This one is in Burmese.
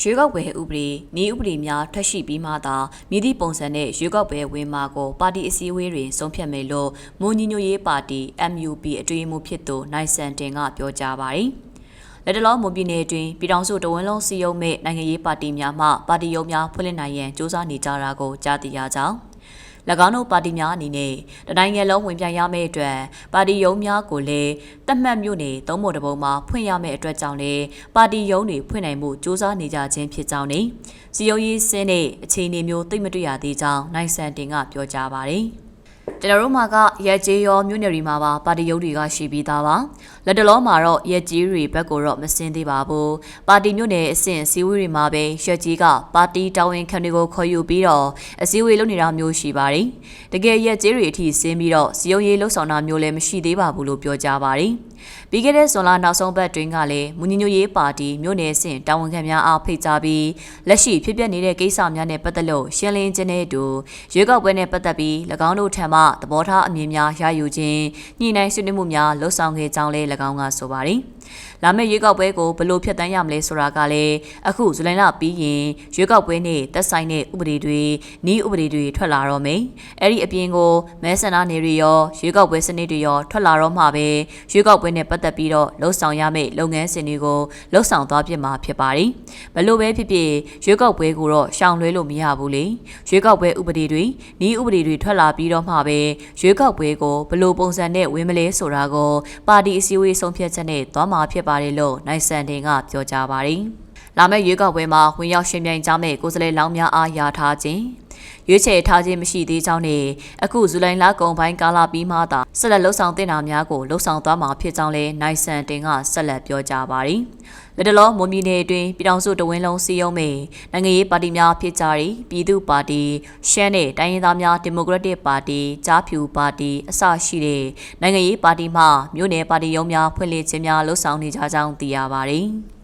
ရွေးကောက်ပွဲဥပဒေနေဥပဒေများထွက်ရှိပြီးမှသာမြည်သည့်ပုံစံနဲ့ရွေးကောက်ပွဲဝင်မှာကိုပါတီအစည်းအဝေးတွင်ဆုံးဖြတ်မယ်လို့မွန်ညီညွတ်ရေးပါတီ MUP အတွင်းမှုဖြစ်သူနိုင်ဆန်တင်ကပြောကြားပါတယ်။လက်တလောမွန်ပြည်နယ်တွင်ပြည်ထောင်စုတဝန်းလုံးစီယုံမဲ့နိုင်ငံရေးပါတီများမှပါတီရုံးများဖွင့်လှစ်နိုင်ရန်စ조사နေကြတာကိုကြားသိရကြောင်း၎ င်းတို့ပါတီများအနေနဲ့တနိုင်ငံလုံးဝင်ပြိုင်ရမယ့်အတွက်ပါတီရုံးများကိုလည်းတတ်မှတ်မြို့နယ်သုံးပုံတစ်ပုံမှာဖွင့်ရမယ့်အတွက်ကြောင့်လည်းပါတီရုံးတွေဖွင့်နိုင်မှုစ조사နေကြခြင်းဖြစ်ကြောင်းနဲ့စီယုံရေးစင်းတဲ့အခြေအနေမျိုးသိမတွေ့ရသေးကြောင်းနိုင်ဆန်တင်ကပြောကြားပါတယ်။ကျွန်တော်တို့မှာကရက်ကြီးရောမြို့နယ်တွေမှာပါပါတီရုပ်တွေကရှိပြီးသားပါလက်တလုံးမှာတော့ရက်ကြီးတွေဘက်ကိုတော့မစင်းသေးပါဘူးပါတီမြို့နယ်အဆင့်အစည်းအဝေးတွေမှာပဲရက်ကြီးကပါတီတာဝန်ခံတွေကိုခေါ်ယူပြီးတော့အစည်းအဝေးလုပ်နေတာမျိုးရှိပါတယ်တကယ်ရက်ကြီးတွေအထိစင်းပြီးတော့စီယုံရေးလှုပ်ဆောင်တာမျိုးလည်းမရှိသေးပါဘူးလို့ပြောကြပါတယ်ပြီးခဲ့တဲ့ဇွန်လနောက်ဆုံးပတ်တွင်ကလည်းမူညီညွတ်ရေးပါတီမြို့နယ်အဆင့်တာဝန်ခံများအားဖိတ်ကြားပြီးလက်ရှိဖြစ်ပျက်နေတဲ့ကိစ္စများနဲ့ပတ်သက်လို့ရှင်းလင်းခြင်းနဲ့အတူရွေးကောက်ပွဲနဲ့ပတ်သက်ပြီး၎င်းတို့ထံမှသဘောထားအမြင်များရယူခြင်းညှိနှိုင်းဆွေးနွေးမှုများလှုပ်ဆောင်ခဲ့ကြောင်းလည်း၎င်းကဆိုပါတယ်။ လာမယ့်ရွေးကောက်ပွဲကိုဘယ်လိုဖျက်ဆီးရမလဲဆိုတာကလည်းအခုဇူလိုင်လပြီးရင်ရွေးကောက်ပွဲနဲ့သက်ဆိုင်တဲ့ဥပဒေတွေနှီးဥပဒေတွေထွက်လာတော့မယ်။အဲ့ဒီအပြင်ကိုမဲဆန္ဒနယ်တွေရောရွေးကောက်ပွဲစနစ်တွေရောထွက်လာတော့မှပဲရွေးကောက်ပွဲနဲ့ပတ်သက်ပြီးတော့လှုပ်ဆောင်ရမယ့်လုပ်ငန်းစဉ်တွေကိုလှုပ်ဆောင်သွားပြမှာဖြစ်ပါတယ်။ဘယ်လိုပဲဖြစ်ဖြစ်ရွေးကောက်ပွဲကိုတော့ရှောင်လွှဲလို့မရဘူးလေ။ရွေးကောက်ပွဲဥပဒေတွေနှီးဥပဒေတွေထွက်လာပြီးတော့မှပဲရွေးကောက်ပွဲကိုဘယ်လိုပုံစံနဲ့ဝင်မလဲဆိုတာကိုပါတီအစည်းအဝေးဆုံးဖြတ်ချက်နဲ့သွားမှာဖြစ်ပါတယ်လို့နိုင်ဆန်တင်ကပြောကြားပါတယ်။လာမယ့်ရွေးကောက်ပွဲမှာဝင်ရောက်ရှင်ပြိုင်ကြမယ့်ကိုယ်စားလှယ်လောင်းများအားယာထားခြင်း ရွေးချယ်ထားခြင်းမရှိသေးကြောင်းနဲ့အခုဇူလိုင်လကုန်ပိုင်းကာလပြီးမှသာဆက်လက်လှုပ်ဆောင်တင်တာများကိုလှုပ်ဆောင်သွားမှာဖြစ်ကြောင်းလည်းနိုင်ဆန်တင်ကဆက်လက်ပြောကြားပါတယ်။လက်တလောမွန်ပြည်နယ်အတွင်းပြည်ထောင်စုတဝင်းလုံးစီယုံမေနိုင်ငံရေးပါတီများဖြစ်ကြပြီးပြည်သူ့ပါတီရှမ်းနဲ့တိုင်းရင်းသားများဒီမိုကရက်တစ်ပါတီကြားဖြူပါတီအစရှိတဲ့နိုင်ငံရေးပါတီမှမြို့နယ်ပါတီရုံးများဖွင့်လှစ်ခြင်းများလှုပ်ဆောင်နေကြကြောင်းသိရပါတယ်။